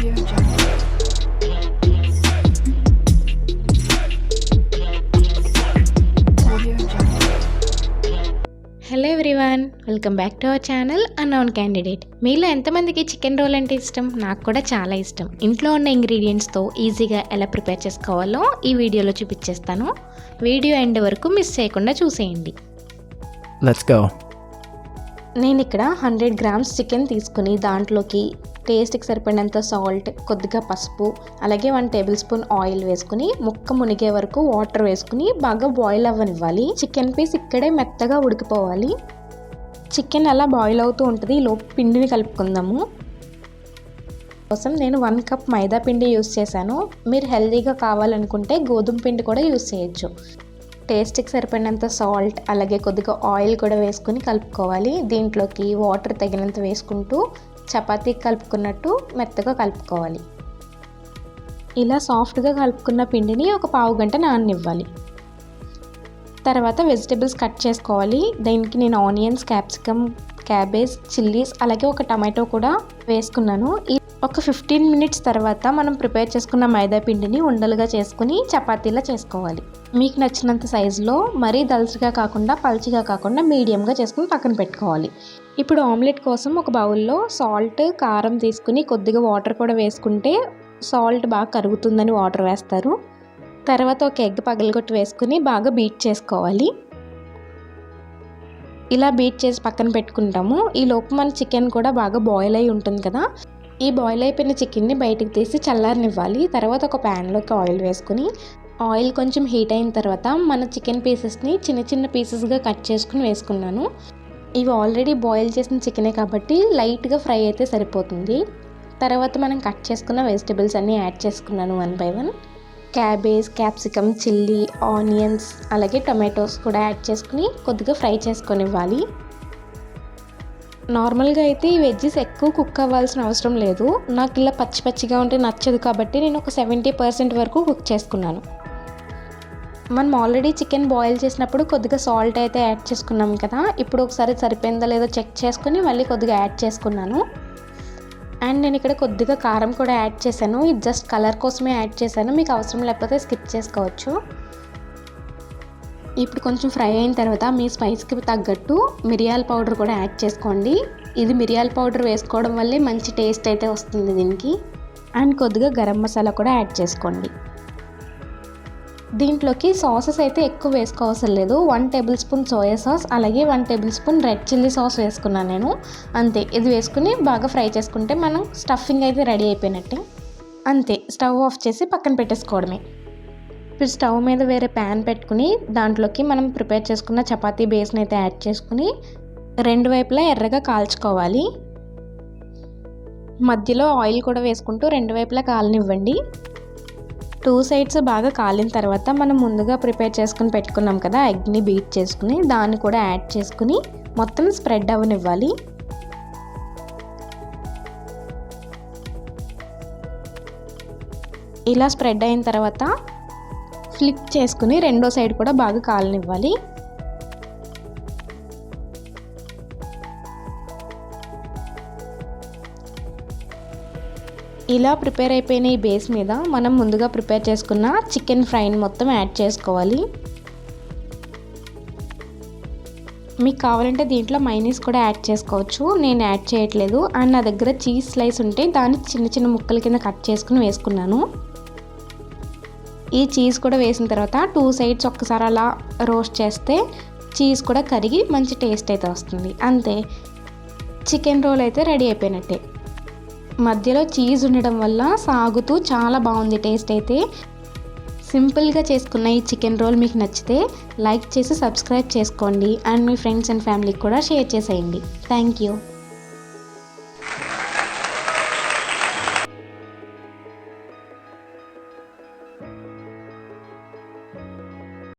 Hello everyone welcome back to our channel unknown candidate మీలో ఎంతమందికి chicken roll అంటే ఇష్టం? నాకు కూడా చాలా ఇష్టం. ఇంట్లో ఉన్న ఇంగ్రీడియంట్స్తో ఈజీగా ఎలా ప్రిపేర్ చేసుకోవాలో ఈ వీడియోలో చూపించేస్తాను. వీడియో ఎండ్ వరకు మిస్ చేయకుండా చూసేయండి. లెట్స్ గో నేను ఇక్కడ హండ్రెడ్ గ్రామ్స్ చికెన్ తీసుకుని దాంట్లోకి టేస్ట్కి సరిపడినంత సాల్ట్ కొద్దిగా పసుపు అలాగే వన్ టేబుల్ స్పూన్ ఆయిల్ వేసుకుని ముక్క మునిగే వరకు వాటర్ వేసుకుని బాగా బాయిల్ అవ్వనివ్వాలి. చికెన్ పీస్ ఇక్కడే మెత్తగా ఉడికిపోవాలి. చికెన్ అలా బాయిల్ అవుతూ ఉంటుంది లోపు పిండిని కలుపుకుందాము. కోసం నేను వన్ కప్ మైదా పిండి యూస్ చేశాను. మీరు హెల్తీగా కావాలనుకుంటే గోధుమ పిండి కూడా యూస్ చేయొచ్చు. టేస్ట్కి సరిపడినంత సాల్ట్ అలాగే కొద్దిగా ఆయిల్ కూడా వేసుకుని కలుపుకోవాలి. దీంట్లోకి వాటర్ తగినంత వేసుకుంటూ చపాతీకి కలుపుకున్నట్టు మెత్తగా కలుపుకోవాలి. ఇలా సాఫ్ట్గా కలుపుకున్న పిండిని ఒక పావు గంట నాననివ్వాలి. తర్వాత వెజిటేబుల్స్ కట్ చేసుకోవాలి. దీనికి నేను ఆనియన్స్ క్యాప్సికమ్ క్యాబేజ్ చిల్లీస్ అలాగే ఒక టమాటో కూడా వేసుకున్నాను. ఈ ఒక ఫిఫ్టీన్ మినిట్స్ తర్వాత మనం ప్రిపేర్ చేసుకున్న మైదా పిండిని ఉండలుగా చేసుకుని చపాతీలా చేసుకోవాలి. మీకు నచ్చినంత సైజులో మరీ దల్చగా కాకుండా పల్చిగా కాకుండా మీడియంగా చేసుకుని పక్కన పెట్టుకోవాలి. ఇప్పుడు ఆమ్లెట్ కోసం ఒక బౌల్లో సాల్ట్ కారం తీసుకుని కొద్దిగా వాటర్ కూడా వేసుకుంటే సాల్ట్ బాగా కరుగుతుందని వాటర్ వేస్తారు. తర్వాత ఒక ఎగ్ పగలగొట్టి వేసుకుని బాగా బీట్ చేసుకోవాలి. ఇలా బీట్ చేసి పక్కన పెట్టుకుంటాము. ఈ లోపు మన చికెన్ కూడా బాగా బాయిల్ అయి ఉంటుంది కదా. ఈ బాయిల్ అయిపోయిన చికెన్ని బయటికి తీసి చల్లారనివ్వాలి. తర్వాత ఒక ప్యాన్లోకి ఆయిల్ వేసుకుని ఆయిల్ కొంచెం హీట్ అయిన తర్వాత మన చికెన్ పీసెస్ని చిన్న చిన్న పీసెస్గా కట్ చేసుకుని వేసుకున్నాను. ఇవి ఆల్రెడీ బాయిల్ చేసిన చికెనే కాబట్టి లైట్గా ఫ్రై అయితే సరిపోతుంది. తర్వాత మనం కట్ చేసుకున్న వెజిటేబుల్స్ అన్నీ యాడ్ చేసుకున్నాను one by one cabbage capsicum chilli onions అలాగే టొమాటోస్ కూడా యాడ్ చేసుకుని కొద్దిగా ఫ్రై చేసుకొని ఇవ్వాలి నార్మల్గా అయితే ఈ వెజ్జెస్ ఎక్కువ కుక్ అవ్వాల్సిన అవసరం లేదు. నాకు ఇలా పచ్చి పచ్చిగా ఉంటే నచ్చదు కాబట్టి నేను ఒక సెవెంటీ పర్సెంట్ వరకు కుక్ చేసుకున్నాను. మనం ఆల్రెడీ చికెన్ బాయిల్ చేసినప్పుడు కొద్దిగా సాల్ట్ అయితే యాడ్ చేసుకున్నాం కదా. ఇప్పుడు ఒకసారి సరిపోయిందో లేదో చెక్ చేసుకుని మళ్ళీ కొద్దిగా యాడ్ చేసుకున్నాను. అండ్ నేను ఇక్కడ కొద్దిగా కారం కూడా యాడ్ చేశాను. ఇది జస్ట్ కలర్ కోసమే యాడ్ చేశాను. మీకు అవసరం లేకపోతే స్కిప్ చేసుకోవచ్చు. ఇప్పుడు కొంచెం ఫ్రై అయిన తర్వాత మీ స్పైస్కి తగ్గట్టు మిరియాల పౌడర్ కూడా యాడ్ చేసుకోండి. ఇది మిరియాల పౌడర్ వేసుకోవడం వల్లే మంచి టేస్ట్ అయితే వస్తుంది దీనికి. అండ్ కొద్దిగా గరం మసాలా కూడా యాడ్ చేసుకోండి. దీంట్లోకి సాసెస్ అయితే ఎక్కువ వేసుకోవసరం లేదు. One tablespoon soya sauce అలాగే one tablespoon red chilli sauce వేసుకున్నాను నేను. అంతే ఇది వేసుకుని బాగా ఫ్రై చేసుకుంటే మనం స్టఫింగ్ అయితే రెడీ అయిపోయినట్టే. అంతే స్టవ్ ఆఫ్ చేసి పక్కన పెట్టేసుకోవడమే. ఇప్పుడు స్టవ్ మీద వేరే ప్యాన్ పెట్టుకుని దాంట్లోకి మనం ప్రిపేర్ చేసుకున్న చపాతీ బేస్ని అయితే యాడ్ చేసుకుని రెండు వైపులా ఎర్రగా కాల్చుకోవాలి. మధ్యలో ఆయిల్ కూడా వేసుకుంటూ రెండు వైపులా కాలనివ్వండి. టూ సైడ్స్ బాగా కాలిన తర్వాత మనం ముందుగా ప్రిపేర్ చేసుకుని పెట్టుకున్నాం కదా ఎగ్ని బీట్ చేసుకుని దాన్ని కూడా యాడ్ చేసుకుని మొత్తం స్ప్రెడ్ అవ్వనివ్వాలి ఇలా స్ప్రెడ్ అయిన తర్వాత ఫ్లిప్ చేసుకుని రెండో సైడ్ కూడా బాగా కాలనివ్వాలి. ఇలా ప్రిపేర్ అయిపోయిన ఈ బేస్ మీద మనం ముందుగా ప్రిపేర్ చేసుకున్న చికెన్ ఫ్రైని మొత్తం యాడ్ చేసుకోవాలి. మీకు కావాలంటే దీంట్లో మైనీస్ కూడా యాడ్ చేసుకోవచ్చు. నేను యాడ్ చేయట్లేదు. అండ్ నా దగ్గర చీజ్ స్లైస్ ఉంటే దాన్ని చిన్న చిన్న ముక్కల కింద కట్ చేసుకుని వేసుకున్నాను. ఈ చీజ్ కూడా వేసిన తర్వాత టూ సైడ్స్ ఒక్కసారి అలా రోస్ట్ చేస్తే చీజ్ కూడా కరిగి మంచి టేస్ట్ అయితే వస్తుంది. అంతే. చికెన్ రోల్ అయితే రెడీ అయిపోయినట్టే. మధ్యలో చీజ్ ఉండడం వల్ల సాగుతూ చాలా బాగుంది టేస్ట్ అయితే. సింపుల్గా చేసుకున్న ఈ చికెన్ రోల్ మీకు నచ్చితే లైక్ చేసి సబ్స్క్రైబ్ చేసుకోండి. అండ్ మీ ఫ్రెండ్స్ అండ్ ఫ్యామిలీకి కూడా షేర్ చేసేయండి. Thank you.